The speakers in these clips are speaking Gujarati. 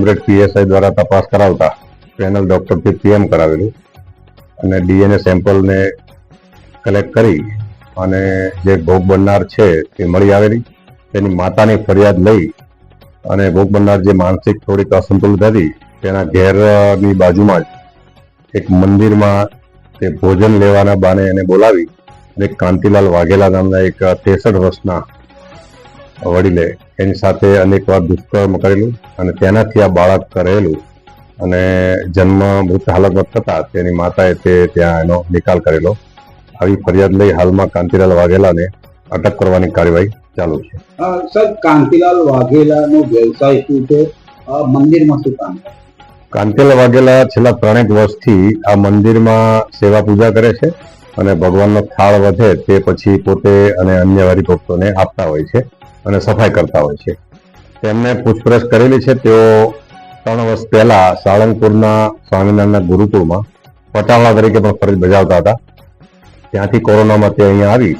ઉમરેઠ પીએસઆઈ દ્વારા તપાસ કરાવતા પેનલ ડોક્ટરથી પીએમ કરાવેલું. અને ડીએનએ સેમ્પલને કલેક્ટ કરી અને જે ભોગ બનનાર છે તે મળી આવેલી. તેની માતાની ફરિયાદ લઈ અને ભોગ બનનાર જે માનસિક થોડીક અસંતુલિત હતી, તેના ઘેરની બાજુમાં જ એક મંદિરમાં તે ભોજન લેવાના બાને એને બોલાવી અને કાંતિલાલ વાઘેલા નામના એક ત્રેસઠ વર્ષના વડીલે એની સાથે અનેક વાર દુષ્કર્મ કરેલું અને તેનાથી આ બાળક કરેલું અને જન્મ મૃત હાલતમાં થતા તેની માતાએ તે ત્યાં એનો નિકાલ કરેલો. આવી ફરિયાદ લઈ હાલમાં કાંતિલાલ વાઘેલાને અટક કરવાની કાર્યવાહી ચાલુ છે. સર કાંતિલાલ વાઘેલાનો વ્યવસાય શું છે? મંદિરમાં શું કામ કાંતિલાલ વાઘેલા છેલ્લા ત્રણેક વર્ષથી આ મંદિરમાં સેવા પૂજા કરે છે અને ભગવાનનો થાળ વધે તે પછી પોતે અને અન્ય હરિભક્તોને આપતા હોય છે. અને સફાઈ કરતા હોય છે. તેમને પૂછપરછ કરેલી છે. તેઓ ત્રણ વર્ષ પહેલા સાળંગપુરના સ્વામિનારાયણના ગુરુકુળમાં પટાળા તરીકે પણ ફરજ બજાવતા હતા. ત્યાંથી કોરોનામાં તે અહીંયા આવી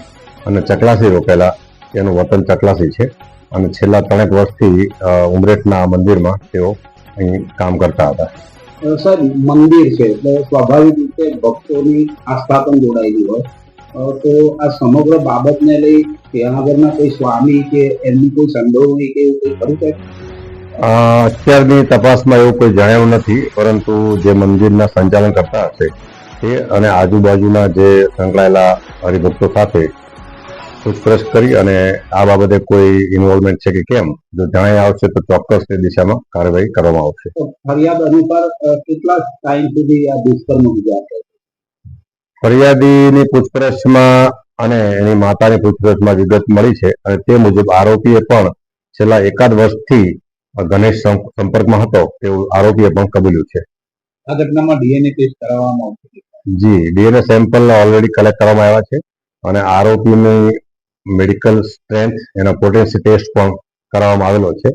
અને ચકલાસી રોકેલા તેનું વતન ચકલાસી છે. અને છેલ્લા ત્રણેક વર્ષથી ઉમરેઠના મંદિરમાં તેઓ અહીં કામ કરતા હતા. સર મંદિર છે એટલે સ્વાભાવિક રીતે ભક્તોની આસ્થા પણ જોડાયેલી હોય. તો આ સમગ્ર બાબતને લઈ ત્યાં આગળના કોઈ સ્વામી કે એમની કોઈ સંડોવણી કે એવું કંઈ ખરું છે અત્યારની તપાસમાં એવું કોઈ જણાવ્યું નથી પરંતુ જે મંદિરના સંચાલન કરતા હશે તે અને આજુબાજુના જે સંકળાયેલા હરિભક્તો સાથે પૂછપરછ કરી અને આ બાબતે કોઈ ઇન્વોલ્વમેન્ટ છે કે કેમ જો જણાય આવશે તો ચોક્કસ તે દિશામાં કાર્યવાહી કરવામાં આવશે. ફરિયાદ અનુસાર કેટલા ટાઈમ સુધી આ દુષ્કર્મ ગુજારશે? ફરિયાદીની પૂછપરછમાં અને એની માતાની પૂછપરછમાં વિગત મળી છે અને તે મુજબ આરોપીએ પણ છેલ્લા એકાદ વર્ષથી ગણેશ સંપર્કમાં હતો. તેવું આરોપીએ પણ કબૂલ્યું છે. આ ઘટનામાં ડીએનએ ટેસ્ટ કરાવવામાં આવશે જી ડીએનએ સેમ્પલ ઓલરેડી કલેક્ટ કરવામાં આવ્યા છે અને આરોપીની મેડિકલ સ્ટ્રેન્થ એનો પોટેન્સી ટેસ્ટ પણ કરવામાં આવેલો છે.